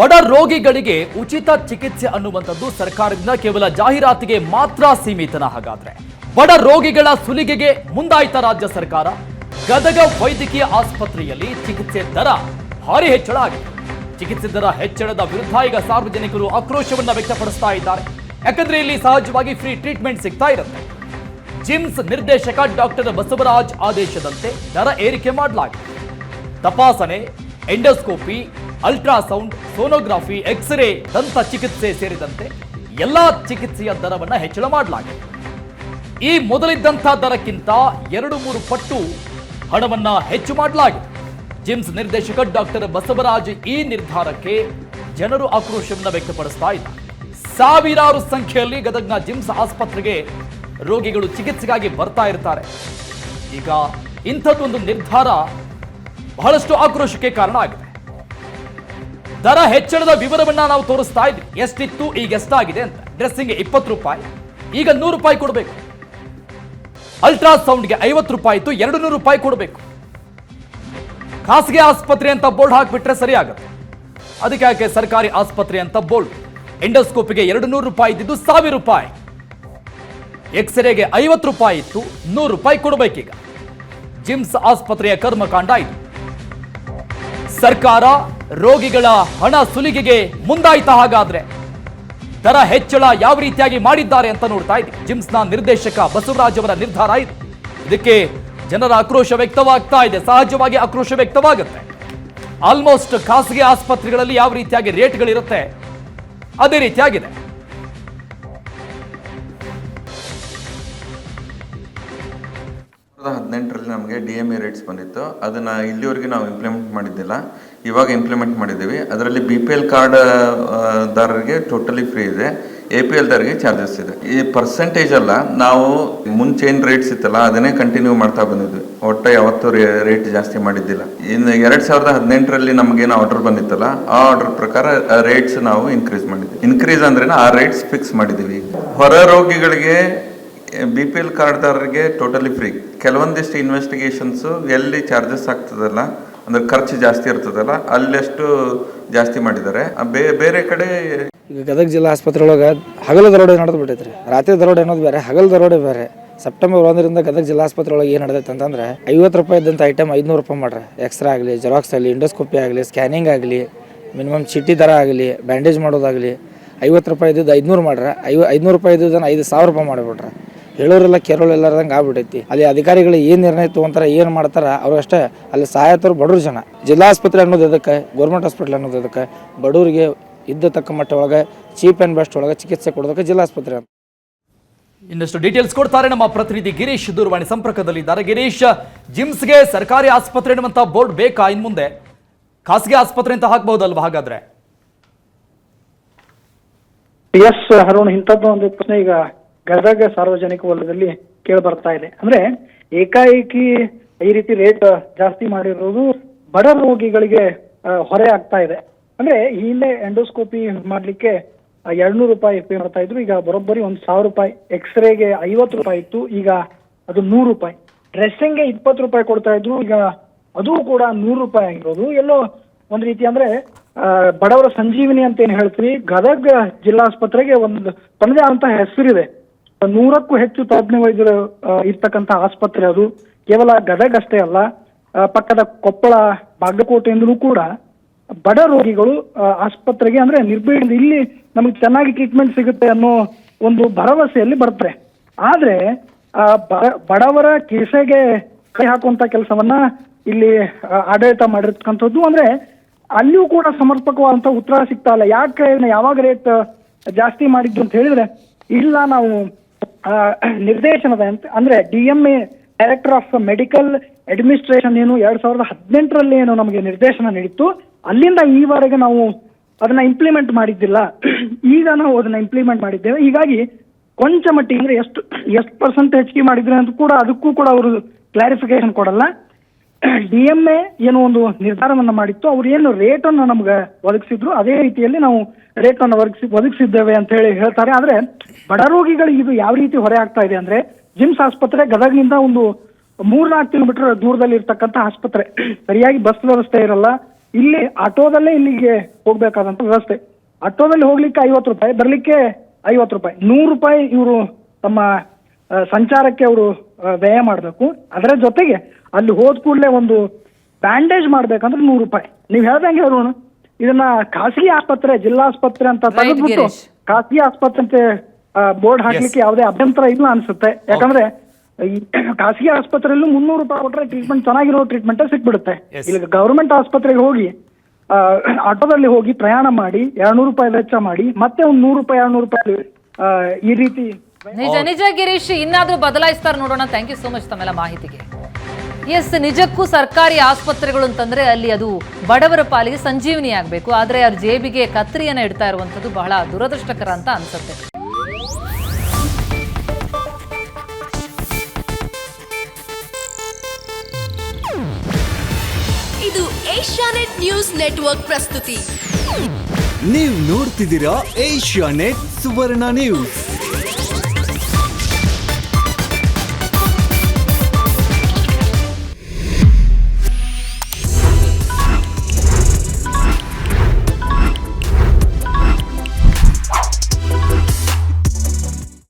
ಬಡ ರೋಗಿಗಳಿಗೆ ಉಚಿತ ಚಿಕಿತ್ಸೆ ಅನ್ನುವಂಥದ್ದು ಸರ್ಕಾರದಿಂದ ಕೇವಲ ಜಾಹೀರಾತಿಗೆ ಮಾತ್ರ ಸೀಮಿತನ. ಹಾಗಾದ್ರೆ ಬಡ ರೋಗಿಗಳ ಸುಲಿಗೆಗೆ ಮುಂದಾಯಿತ ರಾಜ್ಯ ಸರ್ಕಾರ? ಗದಗ ವೈದ್ಯಕೀಯ ಆಸ್ಪತ್ರೆಯಲ್ಲಿ ಚಿಕಿತ್ಸೆ ದರ ಭಾರಿ ಹೆಚ್ಚಳ ಆಗಿದೆ. ಚಿಕಿತ್ಸೆ ದರ ಹೆಚ್ಚಳದ ವಿರುದ್ಧ ಈಗ ಸಾರ್ವಜನಿಕರು ಆಕ್ರೋಶವನ್ನು ವ್ಯಕ್ತಪಡಿಸ್ತಾ ಇದ್ದಾರೆ. ಯಾಕಂದ್ರೆ ಇಲ್ಲಿ ಸಹಜವಾಗಿ ಫ್ರೀ ಟ್ರೀಟ್ಮೆಂಟ್ ಸಿಗ್ತಾ ಇರುತ್ತೆ. ಜಿಮ್ಸ್ ನಿರ್ದೇಶಕ ಡಾಕ್ಟರ್ ಬಸವರಾಜ್ ಆದೇಶದಂತೆ ದರ ಏರಿಕೆ ಮಾಡಲಾಗಿದೆ. ತಪಾಸಣೆ, ಎಂಡೋಸ್ಕೋಪಿ ಅಲ್ಟ್ರಾಸೌಂಡ್ ಸೋನೋಗ್ರಫಿ, ಎಕ್ಸ್ರೇ, ದಂತ ಚಿಕಿತ್ಸೆ ಸೇರಿದಂತೆ ಎಲ್ಲಾ ಚಿಕಿತ್ಸೆಯ ದರವನ್ನು ಹೆಚ್ಚಳ ಮಾಡಲಾಗಿದೆ. ಈ ಮೊದಲಿದ್ದಂಥ ದರಕ್ಕಿಂತ ಎರಡು ಮೂರು ಪಟ್ಟು ಹಣವನ್ನ ಹೆಚ್ಚು ಮಾಡಲಾಗಿದೆ. ಜಿಮ್ಸ್ ನಿರ್ದೇಶಕ ಡಾಕ್ಟರ್ ಬಸವರಾಜ್ ಈ ನಿರ್ಧಾರಕ್ಕೆ ಜನರು ಆಕ್ರೋಶವನ್ನ ವ್ಯಕ್ತಪಡಿಸ್ತಾ ಇದ್ದಾರೆ. ಸಾವಿರಾರು ಸಂಖ್ಯೆಯಲ್ಲಿ ಗದಗ್ನ ಜಿಮ್ಸ್ ಆಸ್ಪತ್ರೆಗೆ ರೋಗಿಗಳು ಚಿಕಿತ್ಸೆಗಾಗಿ ಬರ್ತಾ ಇರ್ತಾರೆ. ಈಗ ಇಂಥದ್ದೊಂದು ನಿರ್ಧಾರ ಬಹಳಷ್ಟು ಆಕ್ರೋಶಕ್ಕೆ ಕಾರಣ ಆಗಿದೆ. ದರ ಹೆಚ್ಚಳದ ವಿವರವನ್ನ ನಾವು ತೋರಿಸ್ತಾ ಇದ್ವಿ. ಎಷ್ಟಿತ್ತು ಈಗ ಎಷ್ಟಾಗಿದೆ ಅಂತ. ಡ್ರೆಸ್ಸಿಂಗ್ ಇಪ್ಪತ್ತು ರೂಪಾಯಿ. ಈಗ ನೂರು ರೂಪಾಯಿ ಕೊಡಬೇಕು. ಅಲ್ಟ್ರಾಸೌಂಡ್ಗೆ ಐವತ್ತು ರೂಪಾಯಿ ಇತ್ತು ಎರಡು ನೂರು ರೂಪಾಯಿ ಕೊಡಬೇಕು. ಖಾಸಗಿ ಆಸ್ಪತ್ರೆ ಅಂತ ಬೋರ್ಡ್ ಹಾಕಿಬಿಟ್ರೆ ಸರಿ ಆಗುತ್ತೆ. ಅದಕ್ಕೆ ಯಾಕೆ ಸರ್ಕಾರಿ ಆಸ್ಪತ್ರೆ ಅಂತ ಬೋರ್ಡ್? ಎಂಡೋಸ್ಕೋಪಿಗೆ ಎರಡು ನೂರು ರೂಪಾಯಿ ಇದ್ದಿದ್ದು ಸಾವಿರ ರೂಪಾಯಿ. ಎಕ್ಸ್ರೇಗೆ ಐವತ್ತು ರೂಪಾಯಿ ಇತ್ತು, ನೂರು ರೂಪಾಯಿ ಕೊಡಬೇಕೀಗ. ಜಿಮ್ಸ್ ಆಸ್ಪತ್ರೆಯ ಕರ್ಮಕಾಂಡ ಇದು. ಸರ್ಕಾರ ರೋಗಿಗಳ ಹಣ ಸುಲಿಗೆಗೆ ಮುಂದಾಯ್ತಾ ಹಾಗಾದ್ರೆ. ದರ ಹೆಚ್ಚಳ ಯಾವ ರೀತಿಯಾಗಿ ಮಾಡಿದ್ದಾರೆ ಅಂತ ನೋಡ್ತಾ ಇದೆ ಜಿಮ್ಸ್ನ ನಿರ್ದೇಶಕ ಬಸವರಾಜ್ ಅವರ ನಿರ್ಧಾರ ಇದು. ಇದಕ್ಕೆ ಜನರ ಆಕ್ರೋಶ ವ್ಯಕ್ತವಾಗ್ತಾ ಇದೆ. ಸಹಜವಾಗಿ ಆಕ್ರೋಶ ವ್ಯಕ್ತವಾಗುತ್ತೆ. ಆಲ್ಮೋಸ್ಟ್ ಖಾಸಗಿ ಆಸ್ಪತ್ರೆಗಳಲ್ಲಿ ಯಾವ ರೀತಿಯಾಗಿ ರೇಟ್ಗಳಿರುತ್ತೆ? ಅದೇ ರೀತಿಯಾಗಿದೆ. ಹದಿನೆಂಟರಲ್ಲಿ ನಮಗೆ ಡಿ ಎಂ ಎ ರೇಟ್ಸ್ ಬಂದಿತ್ತು. ಅದನ್ನು ಇಲ್ಲಿವರೆಗೆ ನಾವು ಇಂಪ್ಲಿಮೆಂಟ್ ಮಾಡಿದ್ದಿಲ್ಲ. ಇವಾಗ ಇಂಪ್ಲಿಮೆಂಟ್ ಮಾಡಿದ್ದೀವಿ. ಅದರಲ್ಲಿ ಬಿ ಪಿ ಎಲ್ ಕಾರ್ಡ್ ದಾರರಿಗೆ ಟೋಟಲಿ ಫ್ರೀ ಇದೆ. ಎ ಪಿ ಎಲ್ ದಾರಿಗೆ ಚಾರ್ಜಸ್ ಇದೆ. ಈ ಪರ್ಸೆಂಟೇಜ್ ಅಲ್ಲ, ನಾವು ಮುಂಚೆ ಏನು ರೇಟ್ಸ್ ಇತ್ತಲ್ಲ, ಅದನ್ನೇ ಕಂಟಿನ್ಯೂ ಮಾಡ್ತಾ ಬಂದಿದ್ವಿ. ಒಟ್ಟು ಯಾವತ್ತೂ ರೇಟ್ ಜಾಸ್ತಿ ಮಾಡಿದ್ದಿಲ್ಲ. ಇನ್ನು ಎರಡು ಸಾವಿರದ ಹದಿನೆಂಟರಲ್ಲಿ ನಮಗೇನು ಆರ್ಡರ್ ಬಂದಿತ್ತಲ್ಲ, ಆ ಆರ್ಡರ್ ಪ್ರಕಾರ ರೇಟ್ಸ್ ನಾವು ಇನ್ಕ್ರೀಸ್ ಮಾಡಿದ್ವಿ. ಇನ್ಕ್ರೀಸ್ ಅಂದ್ರೆ ಆ ರೇಟ್ಸ್ ಫಿಕ್ಸ್ ಮಾಡಿದ್ದೀವಿ. ಹೊರ ರೋಗಿಗಳಿಗೆ ಬಿ ಪಿ ಎಲ್ ಕಾರ್ಡ್ದಾರರಿಗೆ ಟೋಟಲಿ ಫ್ರೀ ಕೆಲವೊಂದಿಷ್ಟು ಇನ್ವೆಸ್ಟಿಗೇಷನ್ಸು ಎಲ್ಲಿ ಚಾರ್ಜಸ್ ಆಗ್ತದಲ್ಲ ಅಂದ್ರೆ ಖರ್ಚು ಜಾಸ್ತಿ ಇರ್ತದಲ್ಲ, ಅಲ್ಲೆಷ್ಟು ಜಾಸ್ತಿ ಮಾಡಿದ್ದಾರೆ. ಬೇರೆ ಕಡೆ ಈಗ ಗದಗ ಜಿಲ್ಲಾ ಆಸ್ಪತ್ರೆ ಒಳಗೆ ಹಗಲು ದರೋಡೆ ನಡೆದು ಬಿಟ್ಟೈತ್ರಿ. ರಾತ್ರಿ ದರೋಡೆ ಅನ್ನೋದು ಬೇರೆ, ಹಗಲು ದರೋಡೆ ಬೇರೆ. ಸೆಪ್ಟೆಂಬರ್ ಒಂದರಿಂದ ಗದಗ ಜಿಲ್ಲಾ ಆಸ್ಪತ್ರೆ ಒಳಗೆ ಏನು ನಡೆದೈತೆ ಅಂತಂದ್ರೆ, ಐವತ್ತು ರೂಪಾಯಿ ಇದ್ದಂಥ ಐಟಮ್ ಐದುನೂರು ರೂಪಾಯಿ ಮಾಡ್ರೆ. ಎಕ್ಸ್ರಾ ಆಗಲಿ ಜೆರಾಕ್ಸ್ ಆಗಲಿ ಇಂಡೋಸ್ಕೋಪಿ ಆಗಲಿ ಸ್ಕ್ಯಾನಿಂಗ್ ಆಗಲಿ ಮಿನಿಮಮ್ ಚೀಟಿ ದರ ಆಗಲಿ ಬ್ಯಾಂಡೇಜ್ ಮಾಡೋದಾಗಲಿ, ಐವತ್ತು ರೂಪಾಯಿ ಇದ್ದಿದ್ದು ಐದುನೂರು ಮಾಡ್ರೆ. ಐವ, ಐದುನೂರು ರೂಪಾಯಿ ಇದ್ದಿದ್ದನ್ನು ಐದು ಸಾವಿರ ರೂಪಾಯಿ ಮಾಡಿಬಿಟ್ರೆ. ಹೇಳೋರೆಲ್ಲ ಕೇರೋಳು ಎಲ್ಲಾರ್ದಂಗೆ ಆಗ್ಬಿಟ್ಟೈತಿ. ಅಲ್ಲಿ ಅಧಿಕಾರಿಗಳು ಏನು ನಿರ್ಣಯ ತೊಗೊಂತಾರ ಏನು ಮಾಡ್ತಾರ ಅವ್ರು ಅಷ್ಟೇ ಅಲ್ಲಿ ಸಹಾಯತರು ಬಡವ್ರ ಜನ. ಜಿಲ್ಲಾ ಆಸ್ಪತ್ರೆ ಅನ್ನೋದು ಅದಕ್ಕೆ ಗೌರ್ಮೆಂಟ್ ಹಾಸ್ಪಿಟ್ಲ್ ಅನ್ನೋದು ಅದಕ್ಕೆ ಬಡವರಿಗೆ ಇದ್ದ ತಕ್ಕ ಮಟ್ಟ ಒಳಗೆ ಚೀಪ್ ಆ್ಯಂಡ್ ಬೆಸ್ಟ್ ಒಳಗೆ ಚಿಕಿತ್ಸೆ ಕೊಡೋದಕ್ಕೆ ಜಿಲ್ಲಾ ಆಸ್ಪತ್ರೆ ಅಂತ. ಇನ್ನಷ್ಟು ಡೀಟೇಲ್ಸ್ ಕೊಡ್ತಾರೆ ನಮ್ಮ ಪ್ರತಿನಿಧಿ ಗಿರೀಶ್ ದೂರವಾಣಿ ಸಂಪರ್ಕದಲ್ಲಿದ್ದಾರೆ. ಗಿರೀಶ್ ಜಿಮ್ಸ್ಗೆ ಸರ್ಕಾರಿ ಆಸ್ಪತ್ರೆ ಅನ್ನುವಂಥ ಬೋರ್ಡ್ ಬೇಕಾ ಇನ್ ಮುಂದೆ? ಖಾಸಗಿ ಆಸ್ಪತ್ರೆ ಅಂತ ಹಾಕಬಹುದಲ್ವಾ ಹಾಗಾದ್ರೆ? ಎಸ್ ಹರುಣ್ ಇಂಥದ್ದು ಒಂದು ಪ್ರಶ್ನೆ ಈಗ ಗದಗ ಸಾರ್ವಜನಿಕ ವಲಯದಲ್ಲಿ ಕೇಳಿ ಬರ್ತಾ ಇದೆ. ಅಂದ್ರೆ ಏಕಾಏಕಿ ಈ ರೀತಿ ರೇಟ್ ಜಾಸ್ತಿ ಮಾಡಿರೋದು ಬಡ ರೋಗಿಗಳಿಗೆ ಹೊರೆ ಆಗ್ತಾ ಇದೆ. ಅಂದ್ರೆ ಈ ಹಿಂದೆ ಎಂಡೋಸ್ಕೋಪಿ ಮಾಡ್ಲಿಕ್ಕೆ ಎರಡ್ನೂರು ರೂಪಾಯಿ ಪೇ ಮಾಡ್ತಾ ಇದ್ರು. ಈಗ ಬರೋಬ್ಬರಿ ಒಂದ್ ಸಾವಿರ ರೂಪಾಯಿ ಎಕ್ಸ್ರೇಗೆ ಐವತ್ತು ರೂಪಾಯಿ ಇತ್ತು. ಈಗ ಅದು ನೂರು ರೂಪಾಯಿ. ಡ್ರೆಸ್ಸಿಂಗ್ಗೆ ಇಪ್ಪತ್ತು ರೂಪಾಯಿ ಕೊಡ್ತಾ ಇದ್ರು. ಈಗ ಅದು ಕೂಡ ನೂರು ರೂಪಾಯಿ ಆಗಿರೋದು. ಎಲ್ಲೋ ಒಂದ್ ರೀತಿ ಅಂದ್ರೆ ಬಡವರ ಸಂಜೀವಿನಿ ಅಂತ ಏನ್ ಹೇಳ್ತೀವಿ ಗದಗ ಜಿಲ್ಲಾಸ್ಪತ್ರೆಗೆ ಒಂದು ತನ್ನದೇ ಅಂತ ಹೆಸರಿದೆ. ನೂರಕ್ಕೂ ಹೆಚ್ಚು ತಜ್ಞ ವೈದ್ಯರು ಆ, ಇರ್ತಕ್ಕಂಥ ಆಸ್ಪತ್ರೆ ಅದು. ಕೇವಲ ಗದಗ ಅಷ್ಟೇ ಅಲ್ಲ ಪಕ್ಕದ ಕೊಪ್ಪಳ ಬಾಗಲಕೋಟೆಯಿಂದಲೂ ಕೂಡ ಬಡ ರೋಗಿಗಳು ಆಸ್ಪತ್ರೆಗೆ ಅಂದ್ರೆ ನಿರ್ಭೀಡ ಇಲ್ಲಿ ನಮಗೆ ಚೆನ್ನಾಗಿ ಟ್ರೀಟ್ಮೆಂಟ್ ಸಿಗುತ್ತೆ ಅನ್ನೋ ಒಂದು ಭರವಸೆಯಲ್ಲಿ ಬರ್ತಾರೆ. ಆದ್ರೆ ಆ, ಬಡವರ ಕಿಸೆಗೆ ಕೈ ಹಾಕುವಂತ ಕೆಲಸವನ್ನ ಇಲ್ಲಿ ಆಡಳಿತ ಮಾಡಿರ್ತಕ್ಕಂಥದ್ದು ಅಂದ್ರೆ ಅಲ್ಲಿಯೂ ಕೂಡ ಸಮರ್ಪಕವಾದಂತ ಉತ್ತರ ಸಿಗ್ತಾ ಇಲ್ಲ. ಯಾಕೆ ಯಾವಾಗ ರೇಟ್ ಜಾಸ್ತಿ ಮಾಡಿದ್ದು ಅಂತ ಹೇಳಿದ್ರೆ ಇಲ್ಲ ನಾವು ನಿರ್ದೇಶನದ ಅಂದ್ರೆ D M A director of medical administration ಏನು ಎರಡ್ ಸಾವಿರದ ಹದಿನೆಂಟರಲ್ಲಿ ಏನು ನಮಗೆ ನಿರ್ದೇಶನ ನೀಡಿತ್ತು. ಅಲ್ಲಿಂದ ಈವರೆಗೆ ನಾವು ಅದನ್ನ ಇಂಪ್ಲಿಮೆಂಟ್ ಮಾಡಿದ್ದಿಲ್ಲ. ಈಗ ನಾವು ಅದನ್ನ ಇಂಪ್ಲಿಮೆಂಟ್ ಮಾಡಿದ್ದೇವೆ. ಹೀಗಾಗಿ ಕೊಂಚ ಮಟ್ಟಿಗೆ ಅಂದ್ರೆ ಎಷ್ಟು ಎಷ್ಟು ಪರ್ಸೆಂಟ್ ಹೆಚ್ಚಿಗೆ ಮಾಡಿದ್ರೆ ಅಂತ ಕೂಡ ಅದಕ್ಕೂ ಕೂಡ ಅವರು ಕ್ಲಾರಿಫಿಕೇಶನ್ ಕೊಡಲ್ಲ. ಡಿ ಎಂ ಏನು ಒಂದು ನಿರ್ಧಾರವನ್ನ ಮಾಡಿತ್ತು. ಅವ್ರು ಏನು ರೇಟ್ ಅನ್ನು ನಮ್ಗೆ ಒದಗಿಸಿದ್ರು, ಅದೇ ರೀತಿಯಲ್ಲಿ ನಾವು ರೇಟ್ ಅನ್ನು ಒದಗಿಸಿ, ಒದಗಿಸಿದ್ದೇವೆ ಅಂತ ಹೇಳಿ ಹೇಳ್ತಾರೆ. ಆದ್ರೆ ಬಡ ರೋಗಿಗಳಿಗೆ ಇದು ಯಾವ ರೀತಿ ಹೊರೆ ಆಗ್ತಾ ಇದೆ ಅಂದ್ರೆ ಜಿಮ್ಸ್ ಆಸ್ಪತ್ರೆ ಗದಗ್ನಿಂದ ಒಂದು ಮೂರ್ನಾಲ್ಕು ಕಿಲೋಮೀಟರ್ ದೂರದಲ್ಲಿ ಇರ್ತಕ್ಕಂಥ ಆಸ್ಪತ್ರೆ. ಸರಿಯಾಗಿ ಬಸ್ ವ್ಯವಸ್ಥೆ ಇರಲ್ಲ. ಇಲ್ಲಿ ಆಟೋದಲ್ಲೇ ಇಲ್ಲಿಗೆ ಹೋಗ್ಬೇಕಾದಂತ ವ್ಯವಸ್ಥೆ. ಆಟೋದಲ್ಲಿ ಹೋಗ್ಲಿಕ್ಕೆ ಐವತ್ತು ರೂಪಾಯಿ, ಬರ್ಲಿಕ್ಕೆ ಐವತ್ತು ರೂಪಾಯಿ. ನೂರು ರೂಪಾಯಿ ಇವರು ತಮ್ಮ ಸಂಚಾರಕ್ಕೆ ಅವರು ವ್ಯಯ ಮಾಡಬೇಕು. ಅದರ ಜೊತೆಗೆ ಅಲ್ಲಿ ಹೋದ ಕೂಡಲೇ ಒಂದು ಬ್ಯಾಂಡೇಜ್ ಮಾಡ್ಬೇಕಂದ್ರೆ ನೂರು ರೂಪಾಯಿ. ನೀವು ಹೇಳ್ದಂಗೆ ಹೇಳೋಣ ಇದನ್ನ ಖಾಸಗಿ ಆಸ್ಪತ್ರೆ ಜಿಲ್ಲಾ ಆಸ್ಪತ್ರೆ ಅಂತ ತೆಗೆದ್ಬಿಟ್ಟು ಖಾಸಗಿ ಆಸ್ಪತ್ರೆ ಅಂತ ಬೋರ್ಡ್ ಹಾಕ್ಲಿಕ್ಕೆ ಯಾವುದೇ ಅಭ್ಯಂತರ ಇಲ್ಲ ಅನ್ಸುತ್ತೆ. ಯಾಕಂದ್ರೆ ಈ ಖಾಸಗಿ ಆಸ್ಪತ್ರೆಯಲ್ಲೂ ಮುನ್ನೂರು ರೂಪಾಯಿ ಕೊಟ್ರೆ ಟ್ರೀಟ್ಮೆಂಟ್ ಚೆನ್ನಾಗಿರೋ ಟ್ರೀಟ್ಮೆಂಟ್ ಸಿಕ್ಬಿಡುತ್ತೆ. ಇಲ್ಲಿ ಗವರ್ಮೆಂಟ್ ಆಸ್ಪತ್ರೆಗೆ ಹೋಗಿ ಆ, ಆಟೋದಲ್ಲಿ ಹೋಗಿ ಪ್ರಯಾಣ ಮಾಡಿ ಎರಡ್ನೂರು ರೂಪಾಯಿ ವೆಚ್ಚ ಮಾಡಿ ಮತ್ತೆ ಒಂದ್ ನೂರು ರೂಪಾಯಿ ಎರಡ್ನೂರು ರೂಪಾಯಿ ಆ, ಈ ರೀತಿ ನಿಜ ನಿಜ ಗಿರೀಶ್ ಇನ್ನಾದ್ರೂ ಬದಲಾಯಿಸ್ತಾರೆ ನೋಡೋಣ. ಥ್ಯಾಂಕ್ ಯು ಸೋ ಮಚ್ ತಮ್ಮೆಲ್ಲ ಮಾಹಿತಿಗೆ. ಎಸ್ ನಿಜಕ್ಕೂ ಸರ್ಕಾರಿ ಆಸ್ಪತ್ರೆಗಳು ಅಂತಂದ್ರೆ ಅಲ್ಲಿ ಅದು ಬಡವರ ಪಾಲಿಗೆ ಸಂಜೀವಿನಿ ಆಗಬೇಕು. ಆದರೆ ಅವ್ರ ಜೇಬಿಗೆ ಕತ್ರಿಯನ್ನು ಇಡ್ತಾ ಇರುವಂತದ್ದು ಬಹಳ ದುರದೃಷ್ಟಕರ ಅಂತ ಅನ್ಸುತ್ತೆ. ಇದು ಏಷ್ಯಾನೆಟ್ ನ್ಯೂಸ್ ನೆಟ್ವರ್ಕ್ ಪ್ರಸ್ತುತಿ. ನೀವು ನೋಡ್ತಿದ್ದೀರಾ ಏಷ್ಯಾನೆಟ್ ಸುವರ್ಣ ನ್ಯೂಸ್.